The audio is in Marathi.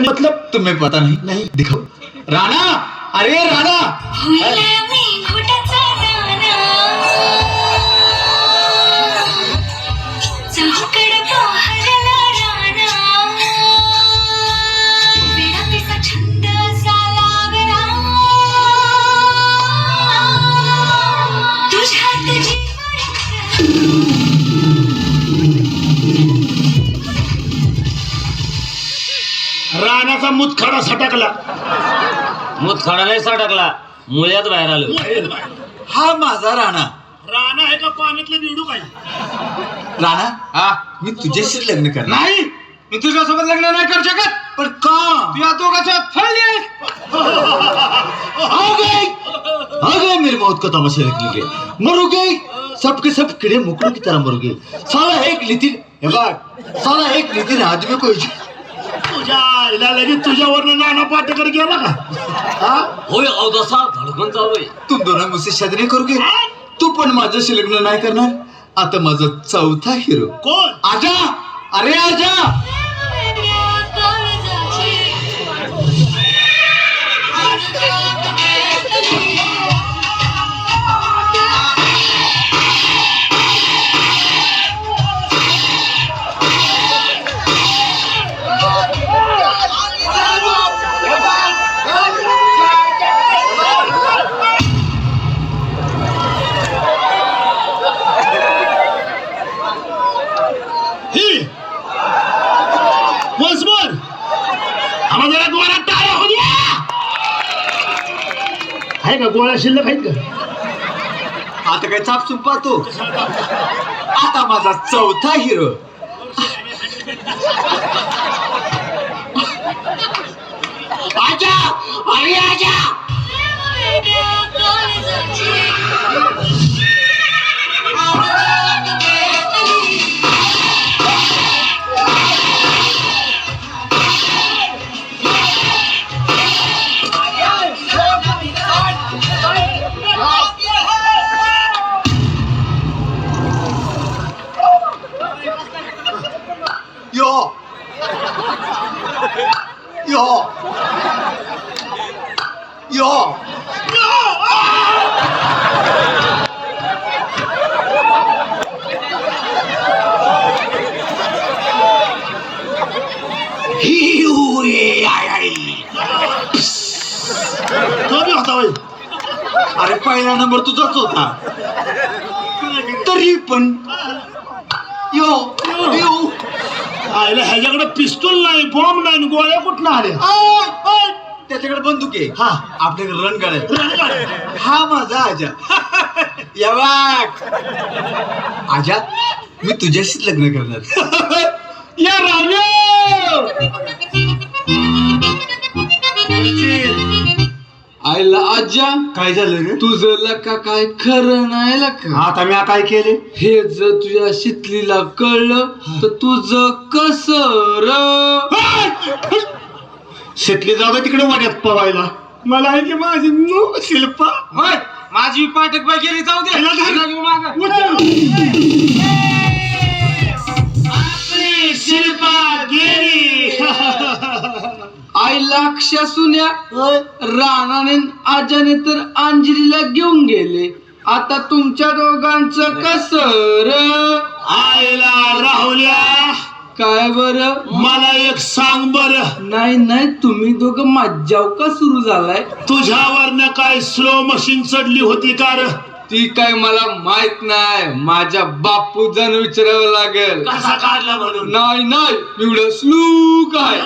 मतलब? तुम्हें पता नहीं। नहीं दिखाओ। राणा! अरे राणा! रानाचा मुतखडा सटकला. मुतखडा नाही सटकला. मुळ्यात बाहेर आलो. हा माझा राणा. राणा आहे का पाण्यातलं बिडू काय राणा हा? मी तुझ्याशी लग्न करणार. नाही. मी तुझ्यासोबत लग्न नाही करू शकत. पण का? तू या दोघांच्या फळली आ गई आ गए मेरे मौत का तमाशा देखने के मरो गए सबके सब कीड़े मुकड़ों की तरह मर गए. साला एक हे बघ. साला एक नितिन आदमी को तुझ्या आईला लगेच तुझ्यावरनं नाना पाटेकर गेला का? हा? होय अवदसा धडकन चालू आहे. तुम दोनों मुझसे शादी नहीं करोगे तू पण माझ्याशी लग्न नाही करणार. आता माझा चौथा हिरो कोण? आजा! अरे आजा! जरा गोळा टाळ्या हो द्या आहे का गोळ्या शिल्लक आहेत का? आता काय चापसून पाहतो. आता माझा चौथा हिरो. आजा! अरे आजा! यो यो हिऊ ये आय आय. तो बी होता होय अरे पहिला नंबर तुझाच होता तरी पण यो यो आईला ह्याच्याकडे पिस्तूल नाही बॉम्ब नाही गोळ्या कुठनं आल्या? आय, आय. त्याच्याकडे बंदूक आहे. हा. आपल्याकडे रणगाड आहे. हा माझा आजा. या आजा मी तुझ्याशीच लग्न करणार. या राजा! आज्या काय झालं रे? तुझं लका काय खरं नाही लका. आता मी काय केले? हे जर तुझ्या शितलीला कळलं तर तुझं कस र? शेतली जाऊ दे तिकडे वाड्यात पवायला. मला आहे की माझी नो शिल्पा. होय माझी पाठक बाई गेली जाऊ दे. मागं. लाक्षा सुन्या राणाने आजाने तर अंजलीला घेऊन गेले. आता तुमच्या दोघांचं कस र आईला राहुल्या. काय बर? मला एक सांग बर. नाही नाही तुम्ही दोघं मज्जाव का सुरू झालाय? तुझ्यावरनं काय स्लो मशीन चढली होती का र ती काय मला माहीत नाही. माझ्या बापू जण विचारावं लागेल. कसा काढला म्हणून? नाही नाही एवढं स्लू काय?